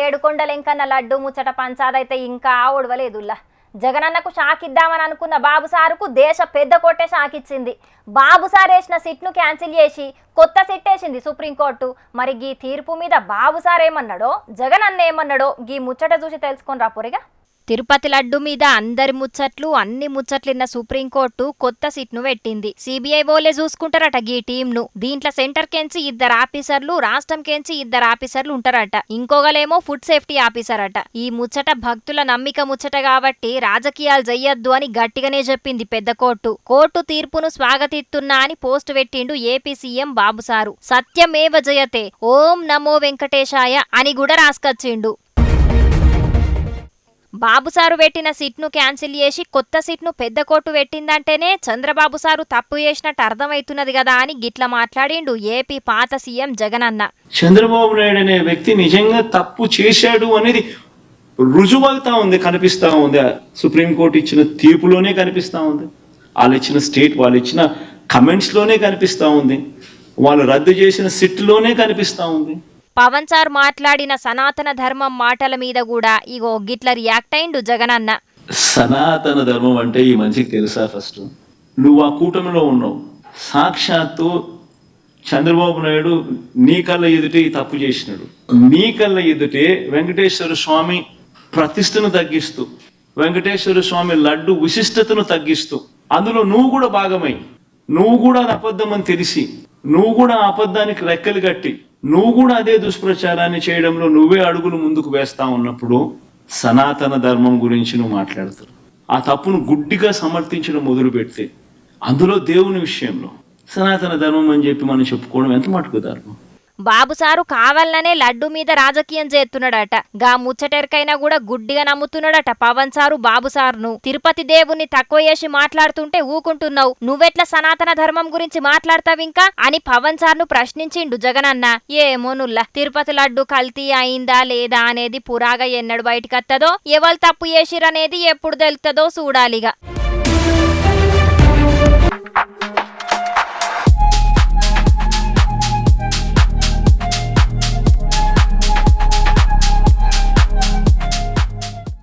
ఏడుకొండలెంకన్న లడ్డు ముచ్చట పంచాదైతే ఇంకా ఒడవలేదుల్లా జగనన్నకు షాక్ ఇద్దామని అనుకున్న బాబు సారుకు దేశ పెద్ద కొట్టే షాక్ ఇచ్చింది బాబు సార్ వేసిన సిట్ను క్యాన్సిల్ చేసి కొత్త సిట్ వేసింది సుప్రీంకోర్టు. మరి గీ తీర్పు మీద బాబు సార్ ఏమన్నాడో జగనన్న ఏమన్నాడో గీ ముచ్చట చూసి తెలుసుకొని రాపోరిగా తిరుపతి లడ్డు మీద అందరి ముచ్చట్లు అన్ని ముచ్చట్లున్న సుప్రీంకోర్టు కొత్త సిట్ను పెట్టింది. సిబిఐ ఓలే చూసుకుంటారట గీ టీంను దీంట్లో సెంటర్ కెంచి ఇద్దరు ఆఫీసర్లు రాష్ట్రం కెంచి ఇద్దరు ఆఫీసర్లు ఉంటారట. ఇంకొకలేమో ఫుడ్ సేఫ్టీ ఆఫీసర్ అట ఈ ముచ్చట భక్తుల నమ్మిక ముచ్చట కాబట్టి రాజకీయాలు చెయ్యొద్దు అని గట్టిగానే చెప్పింది పెద్ద కోర్టు. కోర్టు తీర్పును స్వాగతిస్తున్నా అని పోస్ట్ పెట్టిండు ఏపీ సీఎం బాబు సారు సత్యమేవ జయతే ఓం నమో వెంకటేశాయ అని కూడా రాసుకొచ్చిండు. బాబు సారు పెట్టిన సిట్ను క్యాన్సిల్ చేసి కొత్త సిట్ను పెద్ద కోర్టు పెట్టిందంటేనే చంద్రబాబు సారు తప్పు చేసినట్టు అర్థమవుతున్నది కదా అని గిట్ల మాట్లాడిండు ఏపీ పాత సీఎం జగనన్న. చంద్రబాబు నాయుడు అనే వ్యక్తి నిజంగా తప్పు చేశాడు అనేది రుజువవుతా ఉంది కనిపిస్తూ ఉంది. సుప్రీంకోర్టు ఇచ్చిన తీర్పులోనే కనిపిస్తూ ఉంది. వాళ్ళు ఇచ్చిన స్టేట్ వాళ్ళు ఇచ్చిన కమెంట్స్లోనే కనిపిస్తూ ఉంది. వాళ్ళు రద్దు చేసిన సిట్లోనే కనిపిస్తూ ఉంది. పవన్ సార్ మాట్లాడిన సనాతన ధర్మం మాటల మీద కూడా ఇగో గిట్ల రియాక్ట్ అయిండు జగనన్న. సనాతన ధర్మం అంటే ఈ మనిషికి తెలుసా ఫస్ట్? నువ్వు ఆ కూటమిలో ఉన్నావు. సాక్షాత్తు చంద్రబాబు నాయుడు నీ కళ్ళ ఎదుటే ఈ తప్పు చేసినాడు. నీ కళ్ళ ఎదుటే వెంకటేశ్వర స్వామి ప్రతిష్టను తగ్గిస్తూ వెంకటేశ్వర స్వామి లడ్డు విశిష్టతను తగ్గిస్తూ అందులో నువ్వు కూడా భాగమై నువ్వు కూడా అది అబద్ధం అని తెలిసి నువ్వు కూడా ఆ అబద్ధానికి రెక్కలు కట్టి నువ్వు కూడా అదే దుష్ప్రచారాన్ని చేయడంలో నువ్వే అడుగులు ముందుకు వేస్తా ఉన్నప్పుడు సనాతన ధర్మం గురించి నువ్వు మాట్లాడతావు ఆ తప్పును గుడ్డిగా సమర్థించడం మొదలు పెడితే అందులో దేవుని విషయంలో సనాతన ధర్మం అని చెప్పి మనం చెప్పుకోవడం ఎంత మటుకు ధర్మం? బాబు సారు కావాలనే లడ్డు మీద రాజకీయం చేస్తున్నాడట. గా ముచ్చటెరకైనా కూడా గుడ్డిగా నమ్ముతున్నాడట పవన్ సారు బాబు సార్ను తిరుపతి దేవుణ్ణి తక్కువ చేసి మాట్లాడుతుంటే ఊకుంటున్నావు. నువ్వెట్లా సనాతన ధర్మం గురించి మాట్లాడతావింకా అని పవన్ సార్ను ప్రశ్నించిండు జగనన్న. ఏమోనుల్లా తిరుపతి లడ్డు కల్తీ అయిందా లేదా అనేది పురాగా ఎన్నడు బయటకత్తదో ఎవరు తప్పు చేసిరనేది ఎప్పుడు తెలుస్తుందో చూడాలిగా.